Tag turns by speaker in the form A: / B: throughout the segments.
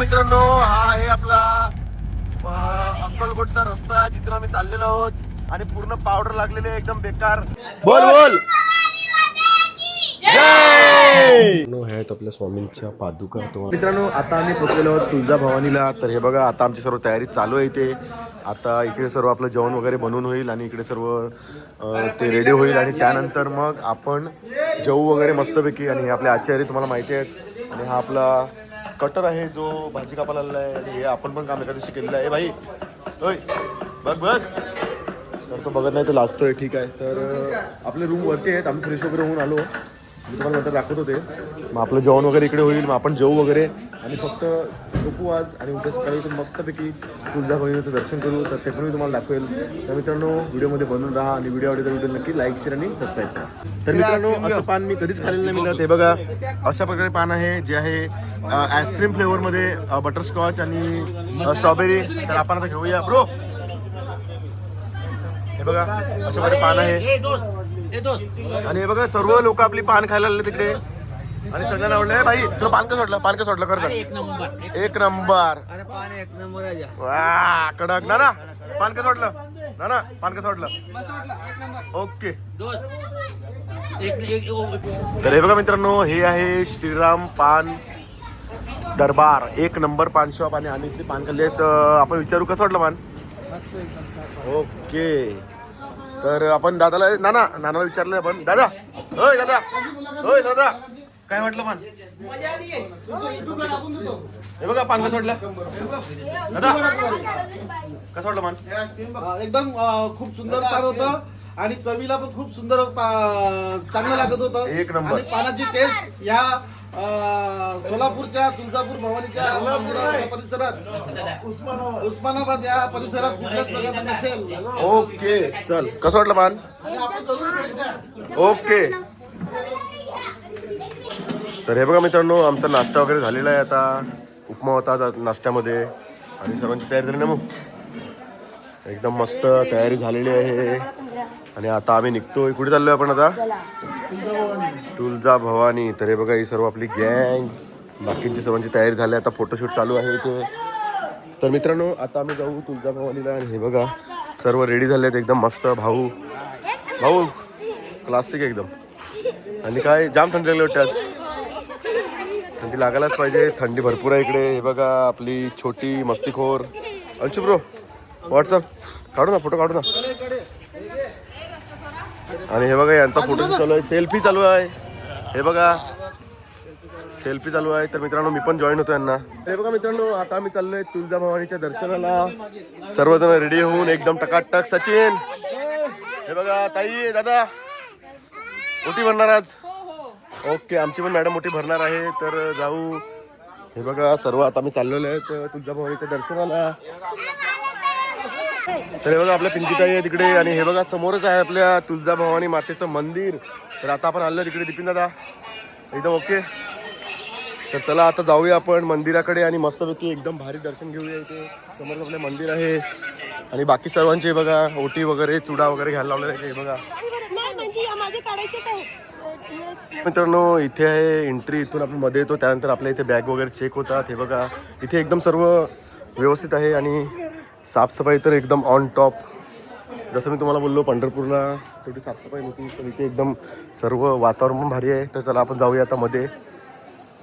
A: मित्रांनो हा आहे आपला अक्कलकोटचा रस्ता जिथून आम्ही चाललेलो आहोत. आणि पूर्ण पावडर लागलेले आहे, एकदम बेकार. बोल बोल. नो हे आहेत आपल्या स्वामींच्या पादुका मित्रांनो आता आम्ही पोहोचलेलो आहोत तुळजा भवानीला तर हे बघा आता आमची सर्व तयारी चालू आहे इथे. आता इकडे सर्व आपलं जेवण वगैरे बनवून होईल आणि इकडे सर्व ते रेडी होईल. आणि त्यानंतर मग आपण जेवू वगैरे मस्तपैकी. आणि हे आपले आचार्य तुम्हाला माहिती आहेत. आणि हा आपला कटर आहे जो भाजी कापायला आलेला आहे आणि हे आपण पण काम एका दिवशी केलेलं आहे. भाई होय बघ बघ. तर तो बघत नाही तर लाजतोय ठीक आहे. तर आपले रूम वरती आहेत आम्ही फ्रेश वगैरे होऊन आलो. मी तुम्हाला नंतर दाखवत होते. मग आपलं जेवण वगैरे इकडे होईल मग आपण जेवू वगैरे. आणि फक्त झोपू आज आणि उद्या सकाळी मस्तपैकी तुळजाभवानीचं दर्शन करू तर ते पण मी तुम्हाला दाखवेल. तर मित्रांनो व्हिडिओमध्ये बनून राहा आणि व्हिडिओ आवडला व्हिडिओ नक्की लाईक शेअर आणि सबस्क्राईब करा. तर मित्रांनो असं पान मी कधीच खाल्लेलं नाही मिळत हे बघा अशा प्रकारे पान आहे जे आहे आईस्क्रीम फ्लेवरमध्ये बटरस्कॉच आणि स्ट्रॉबेरी तर आपण आता घेऊया. ब्रो हे बघा अशा प्रकारे पान आहे. आणि हे बघा सर्व लोक आपली पान खायला आले तिकडे. आणि सगळ्यांना आवडलं. "ए भाई तुला पान का सोडलं पान का सोडलं सांग. एक नंबर.
B: अरे पाणी एक नंबर आहे
A: वा कडक. ना ना पान का सोडलं ना ना पान का सोडलं ओके. तर हे बघा मित्रांनो हे आहे श्रीराम पान दरबार. एक नंबर पान शॉप आणि आम्ही इथले पान खाल्ले तर आपण विचारू कसं वाटलं पान? ओके. तर आपण दादाला नाना नानाला विचारलं आपण. दादा होय दादा. होय दादा. काय वाटलं पान हे बघा पान कसं वाटलं? दादा कसं वाटलं पान?
B: एकदम खूप सुंदर पान होतं. आणि चवीला पण खूप सुंदर चांगलं लागत होतं.
A: एक नंबर.
B: पानाची टेस्ट या सोलापूरच्या तुळजापूर भवानीच्या परिसरात. उस्मानाबाद. या परिसरात कुठल्याच प्रकारचा नसेल.
A: ओके चल. कसं वाटलं पान ओके. तर हे बघा मित्रांनो आमचा नाश्ता वगैरे झालेला आहे आता. उपमा होता नाश्त्यामध्ये. आणि सर्वांची तयारी झाली ना मग? एकदम मस्त तयारी झालेली आहे. आणि आता आम्ही निघतोय. कुठे चाललोय आपण आता? तुळजा भवानी. तर हे बघा ही सर्व आपली गँग. बाकींची सर्वांची तयारी झाली. आहे. आता फोटोशूट चालू आहे इथे. तर मित्रांनो आता आम्ही जाऊ तुलजा भवानीला. आणि हे बघा सर्व रेडी झाले आहेत एकदम मस्त भाऊ. भाऊ क्लासिक एकदम. आणि काय जाम थंडी लागली वाटते आज. थंडी लागायलाच पाहिजे. थंडी भरपूर आहे इकडे. हे बघा आपली छोटी मस्तीखोर. अंशू व्हॉट्सअप काढू ना फोटो काढू ना. आणि हे बघा यांचा फोटो चालू आहे. सेल्फी चालू आहे. हे बघा. सेल्फी चालू आहे. तर मित्रांनो मी पण जॉईन होतो यांना. हे बघा मित्रांनो आता आम्ही चाललोय तुळजाभवानीच्या दर्शनाला. सर्वजण रेडी होऊन एकदम टकाटक. सचिन. हे बघा ताई दादा. मोठी भरणार आज. ओके आमची पण मॅडम मोठी भरणार आहे. तर जाऊ. हे बघा सर्व आता आम्ही चाललेलो आहेत तुळजाभवानीच्या दर्शनाला. तर हे बघा आपल्या पिंकीताई आहे तिकडे आणि हे बघा समोरच आहे आपल्या तुळजाभवानी मातेचं मंदिर. तर आता आपण आलो तिकडे दिपिन दादा. एकदम ओके? तर चला आता जाऊया आपण मंदिराकडे आणि मस्तपैकी एकदम भारी दर्शन घेऊया इथे. समोर आपले मंदिर आहे. आणि बाकी सर्वांचे बघा ओटी वगैरे चुडा वगैरे घ्यायला लावले आहे हे बघा.
C: म्हणजे
A: मित्रांनो इथे आहे एंट्री इथून आपण मध्ये येतो. त्यानंतर आपल्या इथे बॅग वगैरे चेक होतात. हे बघा इथे एकदम सर्व व्यवस्थित आहे आणि साफसफाई तर एकदम ऑन टॉप जसं मी तुम्हाला बोललो पंढरपूरला थोडी साफसफाई नव्हती तर इथे एकदम सर्व वातावरण पण भारी आहे. तर चला आपण जाऊया आता मध्ये.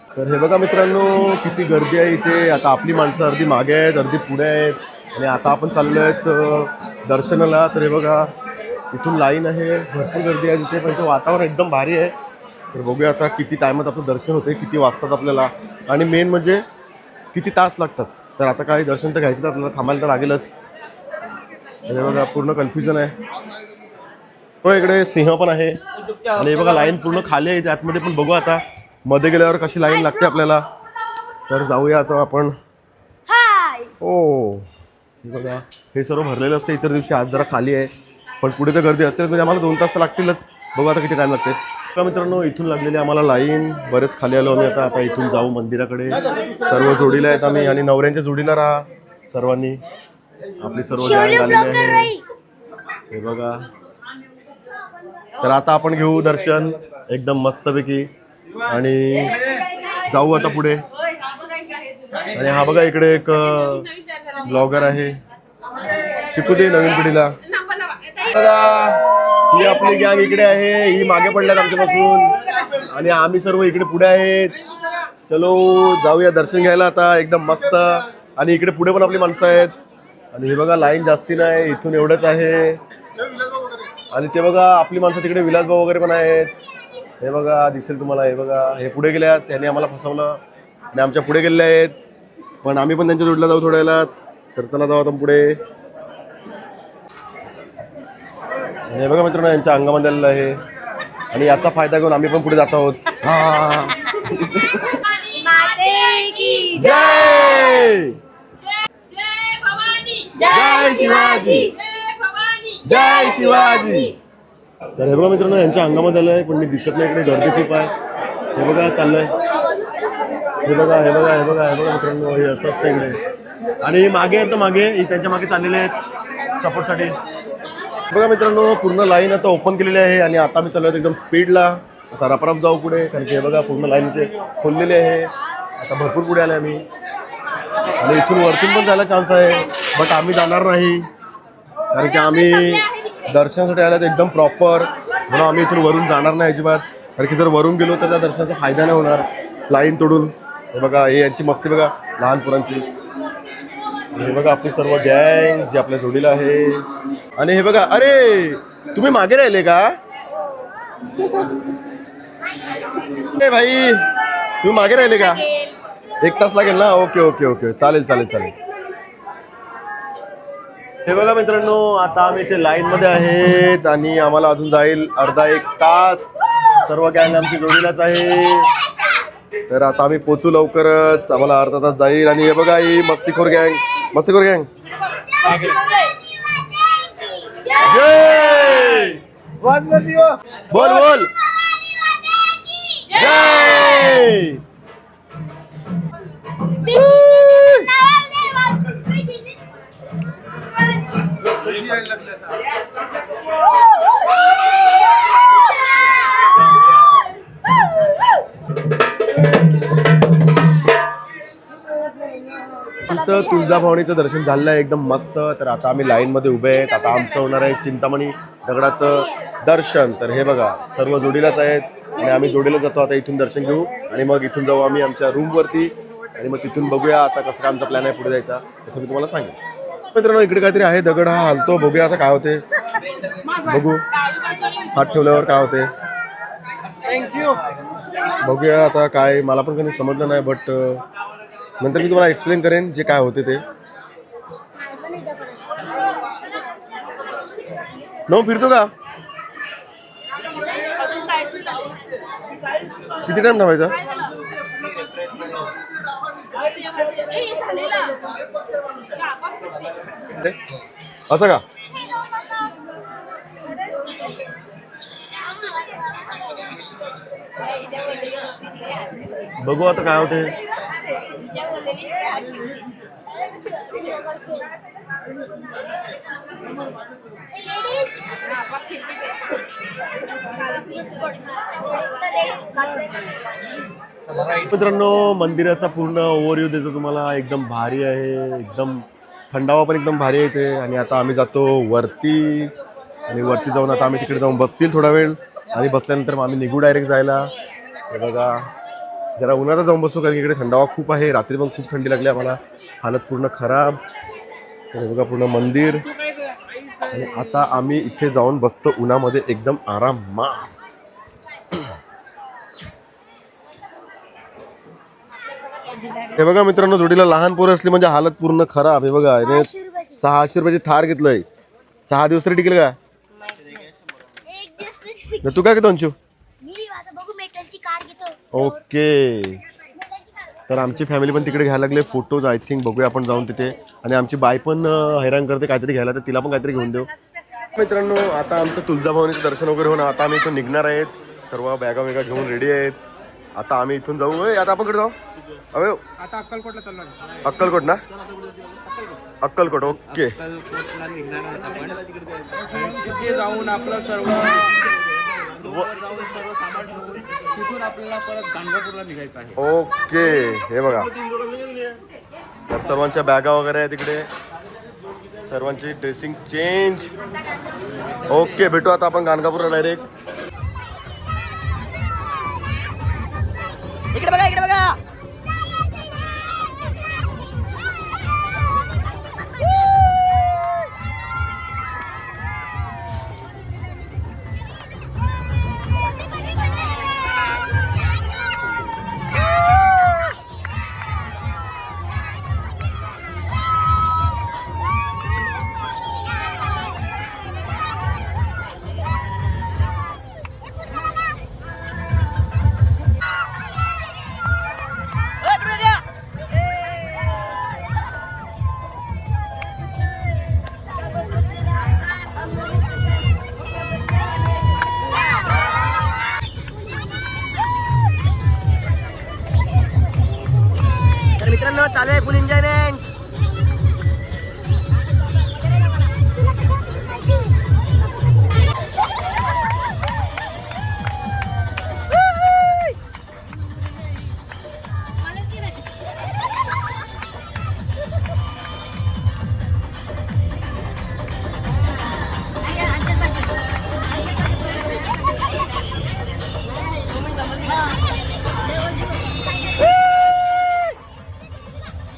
A: तर हे बघा मित्रांनो किती गर्दी आहे इथे. आता आपली माणसं अर्धी मागे आहेत अर्धी पुढे आहेत. आणि आता आपण चाललो आहेत दर्शनाला. तर हे बघा इथून लाईन आहे. भरपूर गर्दी आहे तिथे पण ते वातावरण एकदम भारी आहे. तर बघूया आता किती टायमात आपलं दर्शन होते किती वाजतात आपल्याला. आणि मेन म्हणजे किती तास लागतात? तर आता काही दर्शन तर घ्यायचं तर आपल्याला थांबायला तर लागेलच. हे बघा पूर्ण कन्फ्युजन आहे. हो इकडे सिंह पण आहे. आणि हे बघा लाईन पूर्ण खाली आहे त्यातमध्ये पण बघू आता. मध्ये गेल्यावर कशी लाईन लागते आपल्याला. तर जाऊया आता आपण. हो. बघा हे सर्व भरलेलं असतं इतर दिवशी आज जरा खाली आहे. पण पुढे तर गर्दी असेल म्हणजे आम्हाला दोन तास लागतीलच. बघू आता किती टाईम लागते. का मित्रांनो इथून लागलेली आम्हाला लाईन. बरेच खाली आलो आम्ही आता. आता इथून जाऊ मंदिराकडे. सर्व जोडीला आहेत आम्ही आणि नवऱ्यांच्या जोडीला राहा सर्वांनी. आपली सर्व गँग आलेली आहे. हे बघा. तर आता आपण घेऊ दर्शन एकदम मस्तपैकी. आणि जाऊ आता पुढे. आणि हा बघा इकडे एक ब्लॉगर आहे. शिकू दे नवीन पिढीला. ही आपली गॅंग इकडे आहे ही मागे पडल्यात आमच्यापासून. आणि आम्ही सर्व इकडे पुढे आहेत. चलो जाऊया दर्शन घ्यायला आता एकदम मस्त. आणि इकडे पुढे पण आपली माणसं आहेत. आणि हे बघा लाईन जास्ती नाही इथून एवढंच आहे. आणि ते बघा आपली माणसं तिकडे विलासभाऊ वगैरे पण आहेत. हे बघा दिसेल तुम्हाला हे बघा. हे पुढे गेल्यात त्यांनी आम्हाला फसवलं. आणि आमच्या पुढे गेलेले आहेत. पण आम्ही पण त्यांच्या जोडला जाऊ थोड्या वेळात. तर चला जाऊ आता पुढे. आणि हे बघा मित्रांनो यांच्या अंगामध्ये आलेलं आहे. आणि याचा फायदा घेऊन आम्ही पण पुढे जात आहोत. हा. जय! जय शिवाजी! जय शिवाजी! तर हे बघा मित्रांनो यांच्या अंगामध्ये आलंय पण मी दिसत नाही इकडे गर्दी खूप आहे. हे बघा चाललंय. हे बघा हे बघा हे बघा हे बघा मित्रांनो हे असं असतं इकडे. आणि मागे आहेत ना मागे त्यांच्या मागे चाललेले आहेत. सपोर्टसाठी बघा मित्रांनो पूर्ण लाईन आता ओपन केलेली आहे आणि आता मी चालू एकदम स्पीडला आता रपराप जाऊ पुढे कारण की हे बघा पूर्ण लाईन इथे खोललेली आहे. आता भरपूर पुढे आले आम्ही. आणि इथून वरतून पण जायला चान्स आहे बट आम्ही जाणार नाही. कारण की आम्ही दर्शनासाठी आल्यात एकदम प्रॉपर म्हणून आम्ही इथून वरून जाणार नाही अजिबात. कारण की जर वरून गेलो तर त्या दर्शनाचा फायदा नाही होणार. लाईन तोडून. हे बघा हे यांची मस्ती बघा लहान पोरांची. हे बघा आपली सर्व गँग जी आपल्या जोडीला आहे. आणि हे बघा अरे तुम्ही मागे राहिले का? भाई तुम्ही मागे राहिले का? एक तास लागेल ना? Okay okay okay. चालेल चालेल चालेल. हे बघा मित्रांनो आता आम्ही इथे लाईन मध्ये आहेत आणि आम्हाला अजून जाईल अर्धा एक तास. सर्व गँग आमची जोडीलाच आहे. तर आता आम्ही पोचू लवकरच. आम्हाला अर्धा तास जाईल. आणि हे बघा ही मस्तीखोर गँग. मस्तीखोर गँग जय बोल बोल. जय! तर तुळजाभवानीचं दर्शन झालेलं आहे एकदम मस्त. तर आता आम्ही लाईन मध्ये उभे आहेत. आता आमचं होणार आहे चिंतामणी दगडाचं दर्शन. तर हे बघा सर्व जोडीलाच आहेत आणि आम्ही जोडीला जातो. आता इथून दर्शन घेऊ आणि मग इथून जाऊ आम्ही आमच्या रूम वरती आणि मग तिथून बघूया आता कसं काय आमचा प्लॅन आहे पुढे जायचा. तसं मी तुम्हाला सांगेन. मित्रांनो इकडे काहीतरी आहे दगड हा हलतो. बघूया आता काय होते. बघू. हात ठेवल्यावर काय होते. बघूया आता काय मला पण काही समजलं नाही बट नंतर मी तुम्हाला एक्सप्लेन करेन जे काय होते ते. नऊ फिरतो का? किती टाइम थांबायचा? असं का? बघू आता काय होते. मित्रांनो मंदिराचा पूर्ण ओव्हरव्ह्यू देतो तुम्हाला. एकदम भारी आहे. एकदम थंडावा पण एकदम भारी आहे इथे. आणि आता आम्ही जातो वरती. आणि वरती जाऊन आता आम्ही तिकडे जाऊन बसतील थोडा वेळ. आणि बसल्यानंतर मग आम्ही निघू डायरेक्ट जायला. हे बघा. जरा उन्हातच जाऊन बसतो कारण इकडे थंडावा खूप आहे. रात्री पण खूप थंडी लागली आम्हाला. हालत पूर्ण खराब. बघा पूर्ण मंदिर. आणि आता आम्ही इथे जाऊन बसतो उन्हामध्ये एकदम आरामात. हे बघा मित्रांनो जोडीला लहान पोरं असली म्हणजे हालत पूर्ण खराब. हे बघा याने सहाशे रुपयाची थार घेतलंय. सहा दिवस तरी टिकेल का? तू काय घेतो अंशू
D: मी आता बघू मेटलची कार घेतो
A: ओके. तर आमची फॅमिली पण तिकडे घ्यायला लागले फोटोज आय थिंक बघूया आपण जाऊन तिथे. आणि आमची बाई पण हैराण करते काहीतरी घ्यायला तर तिला पण काहीतरी घेऊन देऊ. मित्रांनो आता आमचं तुळजाभवानीचं दर्शन वगैरे होऊन आता आम्ही इथून निघणार आहेत. सर्व बॅगा वेगा घेऊन रेडी आहेत. आता आम्ही इथून जाऊ. आता आपण कडे जाऊ? अवे
B: आता अक्कलकोटला चाललो.
A: अक्कलकोट ना? अक्कलकोट ओके.
B: जाऊन आपलं सर्व तिथून आपल्याला परत गाणगापूरला निघायचं आहे.
A: ओके हे बघा. तर सर्वांच्या बॅगा वगैरे आहे तिकडे सर्वांची ड्रेसिंग चेंज. ओके भेटू आता आपण गाणगापूरला डायरेक्ट
C: इकडे बघा इकडे बघा.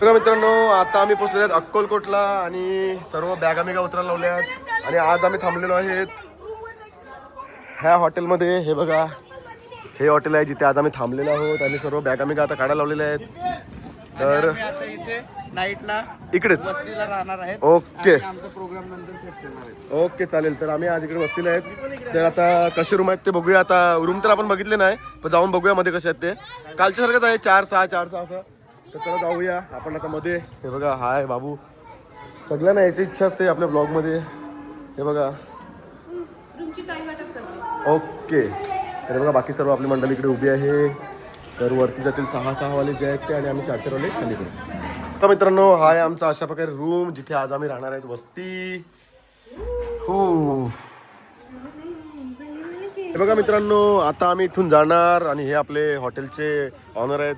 A: बघा मित्रांनो आता आम्ही पोहोचलेलो आहेत अक्कलकोटला आणि सर्व बॅगा मेगा उतरायला लावल्यात आणि आज आम्ही थांबलेलो आहेत ह्या हॉटेलमध्ये. हे बघा हे हॉटेल आहे जिथे आज आम्ही थांबलेलो आहोत आणि सर्व बॅगा मेगा आता काढायला लावलेल्या आहेत. तर
B: नाईटला
A: इकडेच.
B: वस्तीला राहणार आहेत.
A: ओके.
B: प्रोग्राम नंतर आहेत.
A: ओके चालेल. तर आम्ही आज इकडे बसलेले आहेत. तर आता कसे रूम आहेत ते बघूया. आता रूम तर आपण बघितले नाही पण जाऊन बघूया मध्ये कसे आहेत ते. कालच्या सारखंच आहे चार सहा चार सहा असं. तर चला जाऊया. आपण आता मध्ये. हे बघा हाय बाबू. सगळ्यांना याची इच्छा असते आपल्या ब्लॉगमध्ये हे बघा. ओके तर बघा बाकी सर्व आपली मंडळी इकडे उभी आहे. तर वरती जातील सहा सहा वाले जे आहेत ते आणि आम्ही चार चारवाले खाली करू. तर मित्रांनो हा आहे आमचा अशा प्रकारे रूम जिथे आज आम्ही राहणार आहेत वस्ती. हो. हे बघा मित्रांनो आता आम्ही इथून जाणार आणि हे आपले हॉटेलचे ऑनर आहेत.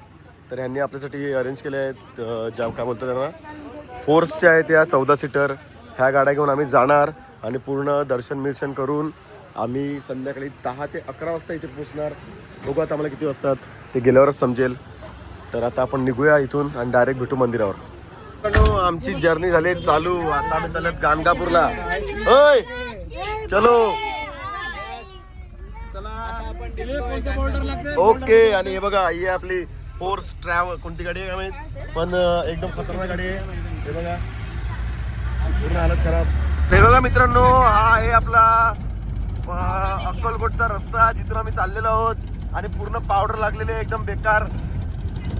A: तर ह्यांनी आपल्यासाठी अरेंज केले आहेत ज्या काय बोलतात त्यांना? फोर्सच्या आहेत या चौदा सीटर ह्या गाड्या घेऊन आम्ही जाणार आणि पूर्ण दर्शन बिर्शन करून आम्ही संध्याकाळी दहा ते अकरा वाजता इथे पोचणार बघू आता आम्हाला किती वाजतात. ते गेल्यावरच समजेल. तर आता आपण निघूया इथून आणि डायरेक्ट भेटू मंदिरावर. आमची जर्नी झाली चालू. आता आम्ही चालत गाणगापूरला. होय! चलो. ओके आणि हे बघा ही आहे आपली फोर्स ट्रॅव्हल कोणती गाडी आहे? माहीत पण एकदम खतरनाक गाडी आहे. हे बघा. पूर्ण हालत खराब. हे बघा मित्रांनो हा आहे आपला अक्कलकोटचा रस्ता जिथून आम्ही चाललेलो आहोत. आणि पूर्ण पावडर लागलेली आहे एकदम बेकार.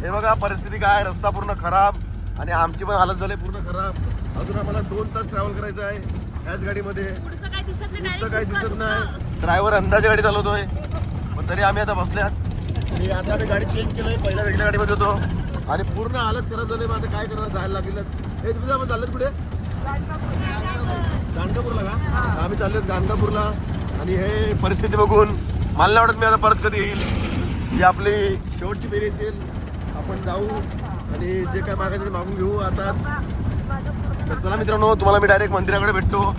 A: हे बघा परिस्थिती काय रस्ता पूर्ण खराब. आणि आमची पण हालत झाली पूर्ण खराब. अजून आम्हाला दोन तास ट्रॅव्हल करायचं आहे याच गाडीमध्ये. पुढचं काही दिसत नाही. ड्रायव्हर अंदाजे गाडी चालवतोय. पण तरी आम्ही आता बसल्यात आणि आता आम्ही गाडी चेंज केलोय पहिल्या वेगळ्या गाडीमध्ये होतो. आणि पूर्ण हालत खराब झाली मग आता काय करणार जायला लागेलच. हे तुम्ही आपण चाललेत कुठे? गाणगापूरला का? आम्ही चाललोय गाणगापूरला. आणि हे परिस्थिती बघून मला नाही वाटत मी आता परत कधी येईल. ही आपली शेवटची फेरी असेल आपण जाऊ आणि जे काय मागायचं ते मागून घेऊ आता. तर चला मित्रांनो तुम्हाला मी डायरेक्ट मंदिराकडे भेटतो.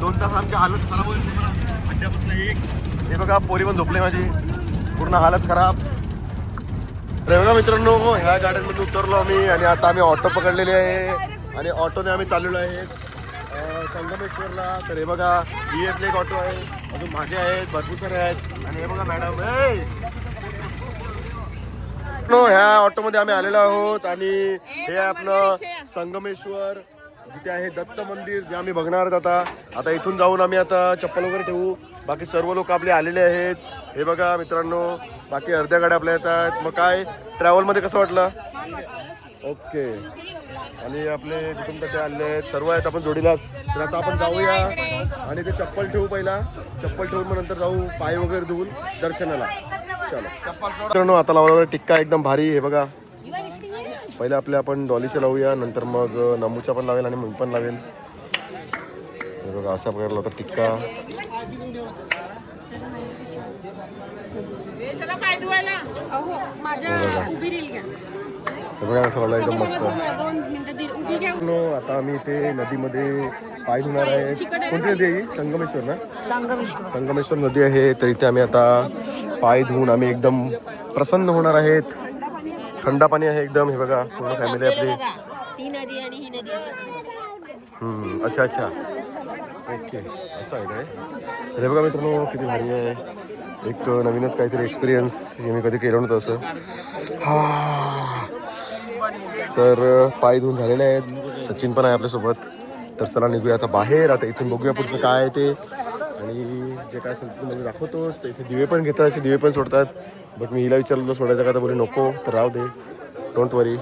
A: दोन तास आमची हालत खराब होईल पूर्ण खड्ड्यापासून एक. हे बघा पोरी पण झोपले माझी. पूर्ण हालत खराब. तर बघा मित्रांनो ह्या गाड्यांमध्ये उतरलो आम्ही आणि आता आम्ही ऑटो पकडलेली आहे आणि ऑटोने आम्ही चाललेलो आहे. संगमेश्वरला. तर हे बघा ही एफले एक ऑटो आहे. अजून मागे आहेत भरपूर सारे आहेत. आणि हे बघा मॅडम नो ह्या ऑटोमध्ये आम्ही आलेलो आहोत आणि हे आपलं संगमेश्वर जिथे आहे दत्त मंदिर जे आम्ही बघणार आहोत आता. आता इथून जाऊन आम्ही आता चप्पल वगैरे ठेवू. बाकी सर्व लोक आपले आलेले आहेत. हे बघा मित्रांनो बाकी अर्ध्या गाड्या आपल्या येतात मग काय? ट्रॅव्हलमध्ये कसं वाटलं? ओके. आणि आपले कुटुंब ते आले आहेत. सर्व आहेत आपण जोडीलाच. तर आता आपण जाऊया आणि ते चप्पल ठेवू पहिला. चप्पल ठेवून मग नंतर जाऊ पाय वगैरे धुवून दर्शनाला. चलो. मित्रांनो आता लावला टिक्का एकदम भारी हे बघा. पहिले आपले आपण डॉलीचे लावूया नंतर मग नमूचा पण लावेल आणि मी पण लावेल. हे बघा अशा प्रकारला होता टिक्का.
C: अहो माझ्या उभी रील घ्या.
A: हे बघा कसं लागला एकदम मस्त. नो, आता आम्ही इथे नदीमध्ये पाय धुणार आहे. कोणती नदी आहे ही? संगमेश्वर ना? संगमेश्वर. नदी आहे तर इथे आम्ही आता पाय धुवून आम्ही एकदम प्रसन्न होणार आहेत. थंड पाणी आहे एकदम हे बघा पूर्ण फॅमिली आपली. अच्छा अच्छा. ओके असं आहे काय? हे बघा मित्रांनो किती भारी आहे. एक नवीनच काहीतरी एक्सपिरियन्स हे मी कधी केलं नव्हतं असं. हा. तर पाय धुवून झालेले आहेत. सचिन पण आहे आपल्यासोबत. तर चला निघूया आता बाहेर. आता इथून बघूया पुढचं काय आहे ते. आणि जे काय असेल म्हणजे दाखवतोच. इथे दिवे पण घेतात असे दिवे पण सोडतात. बट मी हिला विचारलो सोडायचं का? तर बोले नको तर राहू दे. डोंट वरी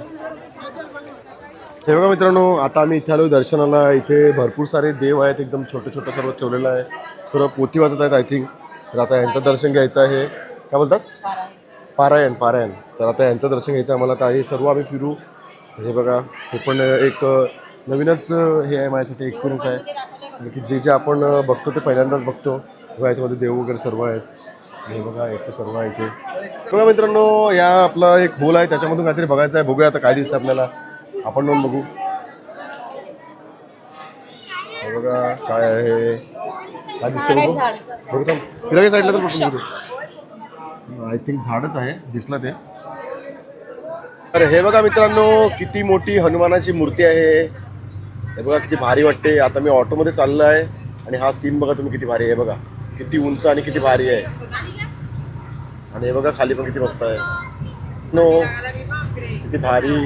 A: हे बघा मित्रांनो आता आम्ही इथे आलो दर्शनाला. इथे भरपूर सारे देव आहेत एकदम छोटं छोटं सर्व ठेवलेलं आहे. सर्व पोथी वाजत आहेत आय थिंक तर आता यांचं दर्शन घ्यायचं आहे. काय बोलतात? पारायण पारायण. तर आता यांचं दर्शन घ्यायचं आहे आम्हाला. तर हे सर्व आम्ही फिरू. हे बघा हे पण एक नवीनच हे आहे माझ्यासाठी एक्सपिरियन्स आहे. म्हणजे की जे जे आपण बघतो ते पहिल्यांदाच बघतो. बघा याच्यामध्ये देव वगैरे सर्व आहेत. हे बघा असं सर्व आहे इथे. बघा मित्रांनो या आपला एक होल आहे त्याच्यामधून काहीतरी बघायचं आहे. बघूया आता काय दिसतं आपल्याला. आपण पण बघू. हे बघा काय आहे? काय दिसतं बघू? बघू थांब. तिला काही साईडला तर पटकन बघू. आय थिंक झाडच आहे. दिसलं ते. तर हे बघा मित्रांनो किती मोठी हनुमानाची मूर्ती आहे. हे बघा किती भारी वाटते. आता मी ऑटोमध्ये चाललो आहे आणि हा सीन बघा तुम्ही किती भारी आहे. बघा. किती उंच आणि किती भारी आहे. आणि हे बघा खाली पण किती मस्त आहे. नो किती भारी.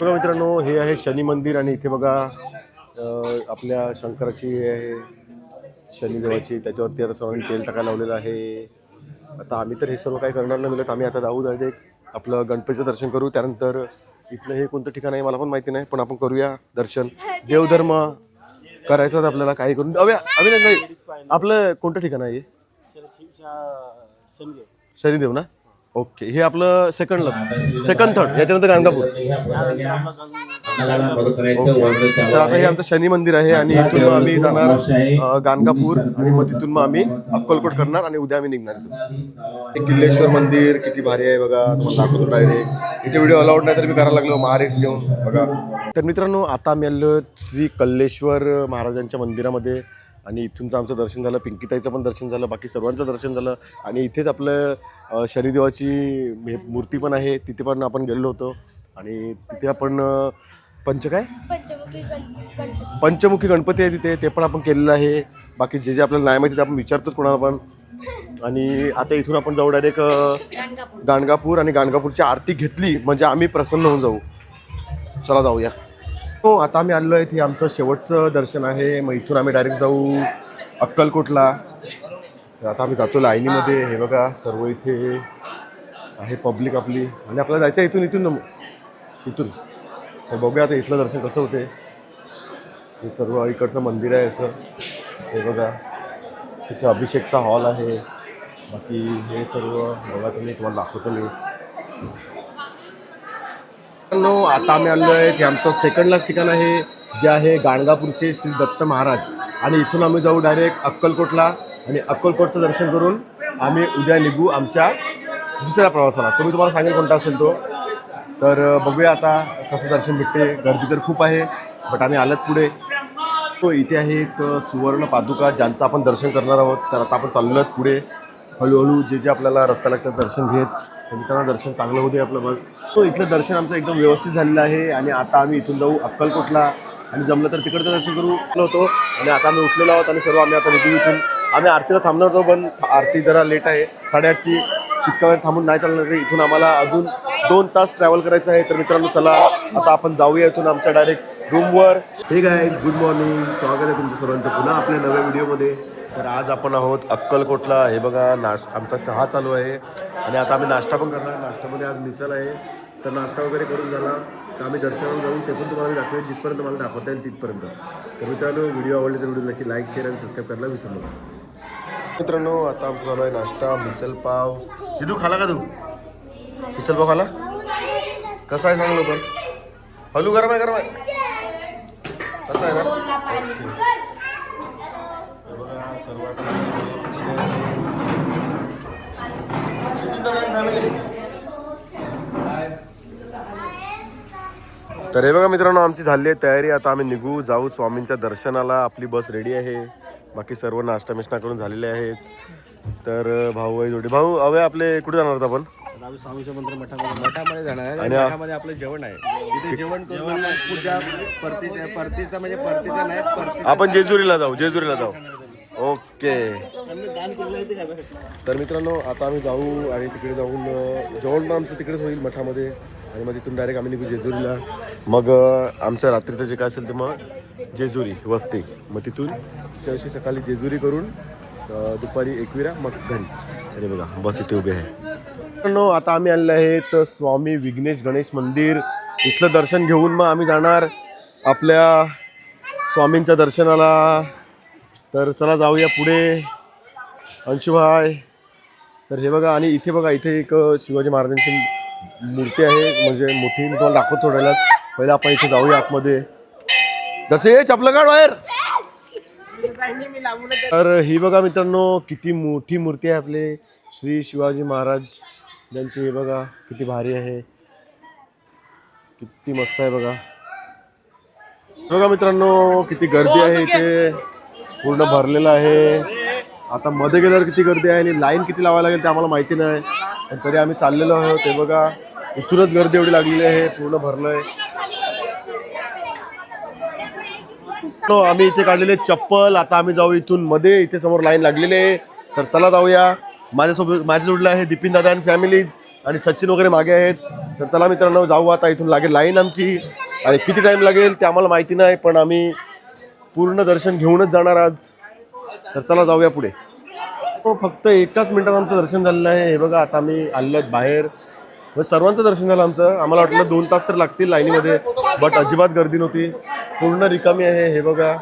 A: बघा मित्रांनो हे आहे शनी मंदिर आणि इथे बघा आपल्या शंकराची हे आहे शनिदेवाची त्याच्यावरती आता सर्वांनी तेल टाकायला लावलेलं आहे. आता आम्ही तर हे सर्व काही करणार नाही मिळत आम्ही आता जाऊ डायरेक्ट आपलं गणपतीचं दर्शन करू. त्यानंतर इथलं हे कोणतं ठिकाण आहे मला पण माहिती नाही पण आपण करूया दर्शन. देवधर्म. करायचं आपल्याला काही करून. अव्या अभिनंद आपलं कोणतं ठिकाण आहे शनिदेव ना? ओके हे आपलं सेकंडला सेकंड थर्ड याच्यानंतर गाणगापूर. तर आता हे आमचं शनी मंदिर आहे आणि इथून मग आम्ही जाणार गाणगापूर आणि मग तिथून मग आम्ही अक्कलकोट करणार आणि उद्या आम्ही निघणार हे किल्लेश्वर मंदिर किती भारी आहे बघा. तुम्हाला दाखवतो डायरेक्ट इथे व्हिडिओ अलाउड नाही तर मी करायला लागलो महारेक्स घेऊन. बघा. तर मित्रांनो आता आम्ही आलो श्री कल्लेश्वर महाराजांच्या मंदिरामध्ये आणि इथूनचं आमचं दर्शन झालं पिंकीताईचं पण दर्शन झालं बाकी सर्वांचं दर्शन झालं. आणि इथेच आपलं शनिदेवाची मूर्ती पण आहे तिथे पण आपण गेलो होतो. आणि तिथे आपण पंच काय? पंचमुखी गणपती आहे तिथे ते पण आपण केलेलं आहे. बाकी जे जे आपल्याला नाही माहिती ते आपण विचारतोच कोणाला पण. आणि आता इथून आपण जाऊ डायरेक्ट गाणगापूर आणि गाणगापूरची आरती घेतली म्हणजे आम्ही प्रसन्न होऊन जाऊ. चला जाऊया. हो आता आम्ही आलो आहे ते आमचं शेवटचं दर्शन आहे. मग इथून आम्ही डायरेक्ट जाऊ अक्कलकोटला. तर आता आम्ही जातो लाईनीमध्ये. हे बघा सर्व इथे आहे पब्लिक आपली. आणि आपल्याला जायचं आहे इथून इथून ना मग. इथून. तर बघूया आता इथलं दर्शन कसं होते हे सर्व इकडचं मंदिर आहे असं. हे बघा. तिथे अभिषेकचा हॉल आहे. बाकी हे सर्व बघा तुम्ही तुम्हाला दाखवतो मी. मित्रांनो, आता आम्ही आलो आहे की आमचं सेकंड लास्ट ठिकाण आहे जे आहे गाणगापूरचे श्री दत्त महाराज. आणि इथून आम्ही जाऊ डायरेक्ट अक्कलकोटला आणि अक्कलकोटचं दर्शन करून आम्ही उद्या निघू आमच्या दुसऱ्या प्रवासाला. तो मी तुम्हाला सांगेल कोणता असेल तो. तर बघूया आता कसं दर्शन भेटते. गर्दी तर खूप आहे बट आम्ही आलत पुढे. तो इथे आहे एक सुवर्ण पादुका ज्यांचं आपण दर्शन करणार आहोत. तर आता आपण चाललो आहोत पुढे. हळूहळू जे जे आपल्याला रस्ता लागतात दर्शन घेत मित्रांनो दर्शन चांगलं होते आपलं बस. तो इथलं दर्शन आमचं एकदम व्यवस्थित झालेलं आहे आणि आता आम्ही इथून जाऊ अक्कलकोटला. आणि जमलं तर तिकडचं दर्शन करू होतो. आणि आता आम्ही उठलेलो आहोत आणि सर्व आम्ही आता निघू इथून. आम्ही आरतीला थांबणार होतो पण आरती जरा लेट आहे. साडेआठची तितका वेळ थांबून नाही चालणार इथून आम्हाला अजून दोन तास ट्रॅव्हल करायचं आहे. तर मित्रांनो चला आता आपण जाऊया इथून आमच्या डायरेक्ट रूमवर हे गाईज गुड मॉर्निंग स्वागत आहे तुमच्या सर्वांचं पुन्हा आपल्या नव्या व्हिडिओमध्ये तर आज आपण आहोत अक्कलकोटला. हे बघा नाश आमचा चहा चालू आहे. आणि आता आम्ही नाश्ता पण करणार. नाश्त्यामध्ये आज मिसल आहे. तर नाश्ता वगैरे करून झाला. तर आम्ही दर्शनाला जाऊ. ते पण तुम्हाला मी दाखवेन. जिथपर्यंत मला दाखवता येईल तिथपर्यंत. तर मित्रांनो व्हिडिओ आवडले तर व्हिडिओ नक्की लाईक शेअर आणि सबस्क्राईब करायला विसरू नका. मित्रांनो आता आमचा चालू आहे नाश्ता. मिसल पाव. दिदू खाला का तू? मिसल पाव खाला? कसा आहे सांग लवकर. हलू गरम आहे गरम आहे. कसा आहे ना? तर हे बघा मित्रांनो आमची झाली आहे तयारी. आता आम्ही निघू जाऊ स्वामींच्या दर्शनाला. आपली बस रेडी आहे. बाकी सर्व नाश्ता मिष्टा करून झालेले आहेत. तर भाऊ आहे जोडी. भाऊ हवे आपले कुठे जाणार आहोत आपण?
E: आम्ही स्वामीच्या मंदिर मठामध्ये मठामध्ये जाणार आहे.
A: आणि
E: मठामध्ये आपलं जेवण आहे. तिथे जेवण करून मग पूजा परतीच्या परतीचा म्हणजे परतीचा नाही परती
A: आपण जेजुरीला जाऊ जेजुरीला जाऊ. ओके. तर मित्रांनो आता आम्ही जाऊ आणि तिकडे जाऊन जेवण पण आमचं तिकडेच होईल मठामध्ये. आणि मग तिथून डायरेक्ट आम्ही निघू जेजुरीला. मग आमच्या आमचं रात्रीचं जे काय असेल ते मग जेजुरी वस्ती. मग तिथून शेवशी सकाळी जेजुरी करून दुपारी एकविरा मग घरी. अरे बघा बस इथे उभे आहे. मित्रांनो आता आम्ही आलेलो आहेत स्वामी विघ्नेश गणेश मंदिर. इथलं दर्शन घेऊन मग आम्ही जाणार आपल्या स्वामींच्या दर्शनाला. तर चला जाऊया पुढे. अंशुभाय तर हे बघा आणि इथे बघा इथे एक शिवाजी महाराजांची मूर्ती आहे. म्हणजे मोठी मी तुम्हाला दाखवतो थोड्याला. पहिला आपण इथे जाऊया आतमध्ये. जसे चपलं काढ बाहेर. तर ही बघा मित्रांनो किती मोठी मूर्ती आहे आपले. श्री शिवाजी महाराज यांची हे बघा किती भारी आहे. किती मस्त आहे बघा. बघा मित्रांनो किती गर्दी आहे इथे. पूर्ण भरलेलं आहे. आता मध्ये गेल्यावर किती गर्दी आहे आणि लाईन किती लावायला लागेल ते आम्हाला माहिती नाही. पण तरी आम्ही चाललेलो आहोत. ते बघा इथूनच गर्दी एवढी लागलेली आहे पूर्ण भरलंय. तो आम्ही इथे काढलेले चप्पल. आता आम्ही जाऊ इथून मध्ये. इथे समोर लाईन लागलेली आहे. तर चला जाऊया. माझ्यासोबत माझ्या जोडलं आहे दिपिन दादा अँड फॅमिलीज आणि सचिन वगैरे मागे आहेत. तर चला मित्रांनो जाऊ आता. इथून लागेल लाईन आमची. आणि किती टाईम लागेल ते आम्हाला माहिती नाही पण आम्ही पूर्ण दर्शन घेऊनच जाणार आज. तर चला जाऊया पुढे. हो फक्त एकाच मिनिटात आमचं दर्शन झालेलं आहे. हे बघा आता आम्ही आलेलो आहोत बाहेर. म्हणजे सर्वांचं दर्शन झालं आमचं. आम्हाला वाटलं दोन तास तर लागतील लाईनीमध्ये बट अजिबात गर्दी नव्हती. पूर्ण रिकामी आहे हे बघा.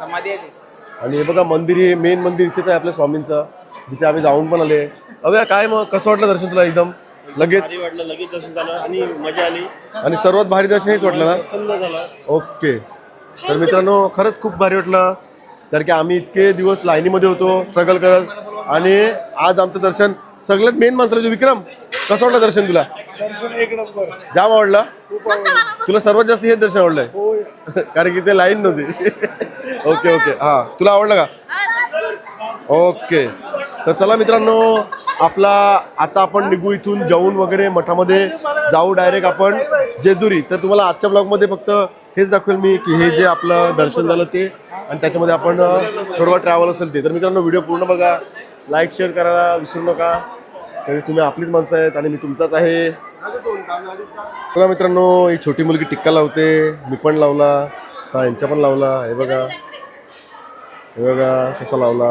A: आणि हे बघा मंदिर हे मेन मंदिर इथेच आहे आपल्या स्वामींचं. जिथे आम्ही जाऊन पण आले. अभ्या काय मग? कसं वाटलं दर्शन तुला एकदम? लगेच?
E: वाटलं लगेच दर्शन झालं आणि मजा आली.
A: आणि सर्वात भारी दर्शन हेच वाटलं ना? ओके. तर मित्रांनो खरंच खूप भारी वाटलं तर की आम्ही इतके दिवस लाईनीमध्ये होतो स्ट्रगल करत आणि आज आमचं दर्शन सगळ्यात मेन माणसाला विक्रम कसं वाटलं दर्शन तुला?
E: दर्शन एक नंबर.
A: जाम आवडला? तुला सर्वात जास्त हेच दर्शन आवडलंय? कारण की ते लाईन नव्हती. Okay okay. हा. तुला आवडलं का? ओके. तर चला मित्रांनो आपला आता आपण निघू इथून जाऊन वगैरे मठामध्ये. जाऊ डायरेक्ट आपण जेजुरी. तर तुम्हाला आजच्या ब्लॉगमध्ये फक्त हेच दाखवेल मी की हे जे आपलं दर्शन झालं ते. आणि त्याच्यामध्ये आपण थोडं ट्रॅव्हल असेल ते. तर मित्रांनो व्हिडिओ पूर्ण बघा. लाईक शेअर करायला विसरू नका. तरी तुम्ही आपलीच माणसं आहेत आणि मी तुमचाच आहे. बघा मित्रांनो ही छोटी मुलगी टिक्का लावते. मी पण लावला. हा यांच्या पण लावला. हे बघा. हे बघा कसा लावला.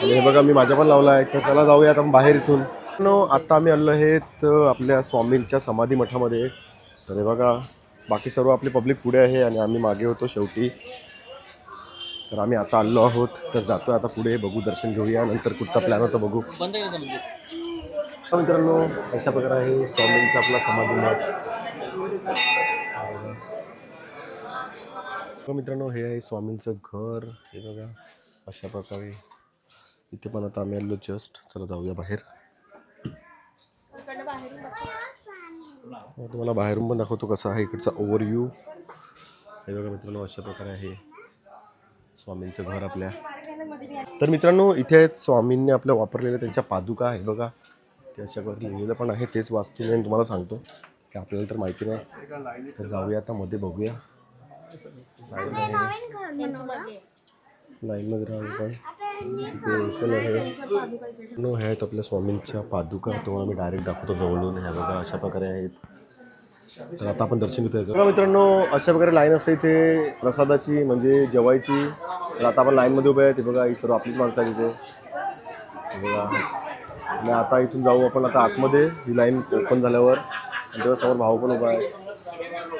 A: आणि हे बघा मी माझ्या पण लावला आहे. तर चला जाऊया आपण बाहेर इथून. आत्ता आता आम्ही आलो आहेत आपल्या स्वामींच्या समाधी मठामध्ये. तर हे बघा. बाकी सर्व आपली पब्लिक पुढे आहे आणि आम्ही मागे होतो शेवटी. तर आम्ही आता आलो आहोत तर जातो आता पुढे बघू दर्शन घेऊया. नंतर कुठचा प्लॅन होता बघू. तर मित्रांनो अशा प्रकारे आहे स्वामींचा आपला समाधी मठ. मित्रांनो हे आहे स्वामींचं घर. हे बघा अशा प्रकारे. इथे पण आता आम्ही आलो जस्ट चला जाऊया बाहेर तुम्हाला बाहेरून पण दाखवतो कसा आहे. इकडचा ओव्हरव्ह्यू हे बघा मित्रांनो अशा प्रकारे आहे स्वामींचं घर आपल्या. तर मित्रांनो इथे आहेत स्वामींनी आपल्या वापरलेल्या त्यांच्या पादुका आहे बघा. त्याच्यावर लिहिलेलं पण आहे. तेच वाचतो मी तुम्हाला सांगतो. की आपल्याला तर माहिती नाही. तर जाऊया आता मध्ये बघूया. लाईनमध्ये राहून नो हे आहेत आपल्या स्वामींच्या पादुका. तुम्हाला मी डायरेक्ट दाखवतो जवळून. ह्या बघा अशा प्रकारे आहेत. तर आता आपण दर्शन घेतो बघा मित्रांनो अशा प्रकारे लाईन असते इथे. प्रसादाची म्हणजे जेवायची. तर आता आपण लाईनमध्ये उभे आहे ते बघा ही सर्व आपलीच माणसं आहेत इथे. बघा. आणि आता इथून जाऊ आपण आता आतमध्ये. ही लाईन ओपन झाल्यावर. तेव्हा समोर भाऊ पण उभा आहे.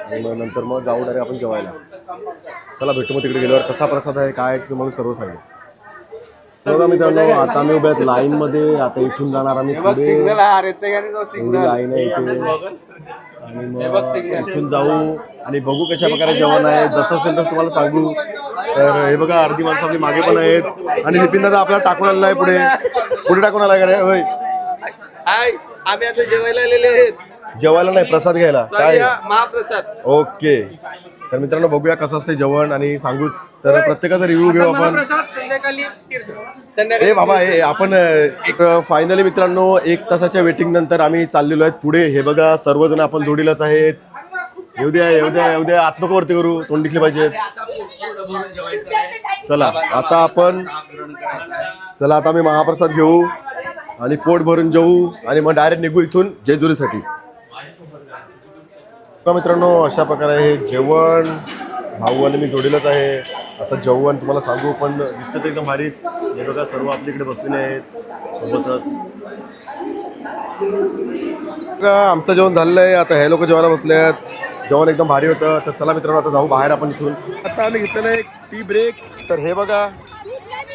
A: आणि मग नंतर मग जाऊ डायरेक्ट आपण जेवायला. चला भेटू मग तिकडे गेल्यावर. कसा प्रसाद आहे काय आहे ते तुम्हाला सर्व सांगेल बघा मित्रांनो आता आम्ही उभे आहेत. लाईन मध्ये आता इथून जाणार आम्ही पुढे. लाईन आहे. इथे. आणि मग इथून जाऊ आणि बघू कशा प्रकारे जेवण आहे. जसं असेल तसं तुम्हाला सांगू. तर हे बघा अर्धी माणसं आपली मागे पण आहेत. आणि नितीन दादा आपल्याला टाकून आलेला आहे पुढे. पुढे टाकून आलाय का रे? होय.
E: आम्ही आता जेवायला आलेले आहेत.
A: जेवायला नाही प्रसाद घ्यायला. काय?
E: महाप्रसाद.
A: ओके. तर मित्रांनो बघूया कसं असते जेवण आणि सांगूच. तर प्रत्येकाचा रिव्ह्यू घेऊ आपण. ए बाबा हे आपण एक फायनली मित्रांनो एक तासाच्या वेटिंग नंतर आम्ही चाललेलो आहेत पुढे. हे बघा सर्वजण आपण जोडीलाच आहेत. येऊ द्या येऊ द्या येऊ द्या. आत नको वरती करू. तोंड दिसले पाहिजेत. चला आता आपण चला आता आम्ही महाप्रसाद घेऊ आणि पोट भरून जेऊ आणि मग डायरेक्ट निघू इथून जेजुरीसाठी. मित्रांनो अशा प्रकारे हे जेवण भाऊ आणि मी जोडीलाच आहे. आता जेवण तुम्हाला सांगू पण दिसतं ते एकदम भारीच. हे बघा सर्व आपल्याकडे बसलेले आहेत. सोबतच. बघा आमचं जेवण झालेलं आहे. आता हे लोक जेवायला बसले आहेत. जेवण एकदम भारी होतं. तर चला मित्रांनो आता जाऊ बाहेर आपण इथून. आता आम्ही घेतलेलं आहे टी ब्रेक तर हे बघा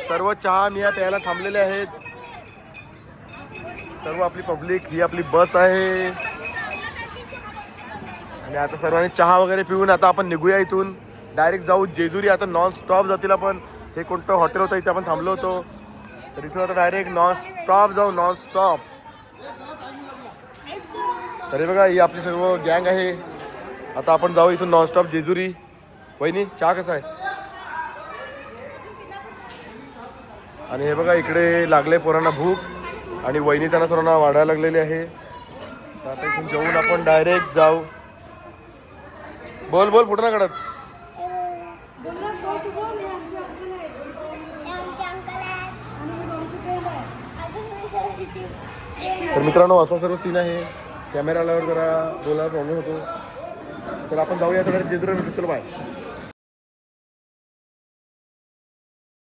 A: सर्व चहा मिया प्यायला थांबलेले आहेत. सर्व आपली पब्लिक ही आपली बस आहे. आणि आता सर्वांनी चहा वगैरे पिऊन आता आपण निघूया इथून. डायरेक्ट जाऊ जेजुरी आता नॉन स्टॉप जातील आपण. हे कोणतं हॉटेल होतं इथे आपण थांबलो होतो. तर इथून आता डायरेक्ट नॉन स्टॉप जाऊ नॉन स्टॉप तरी बघा ही आपली सर्व गँग आहे. आता आपण जाऊ इथून नॉन स्टॉप जेजुरी. वहिनी चहा कसा आहे? आणि हे बघा इकडे लागले पोरांना भूक. आणि वहिनी त्यांना सर्वांना वाढायला लागलेली आहे. आता इथून जेवून आपण डायरेक्ट जाऊ. बोल बोल फुटना काढत. तर मित्रांनो असा सर्व सीन आहे. कॅमेरा आल्यावर जरा बोलायला प्रॉब्लेम होतो. तर आपण जाऊया तर जेजुरी चल बाय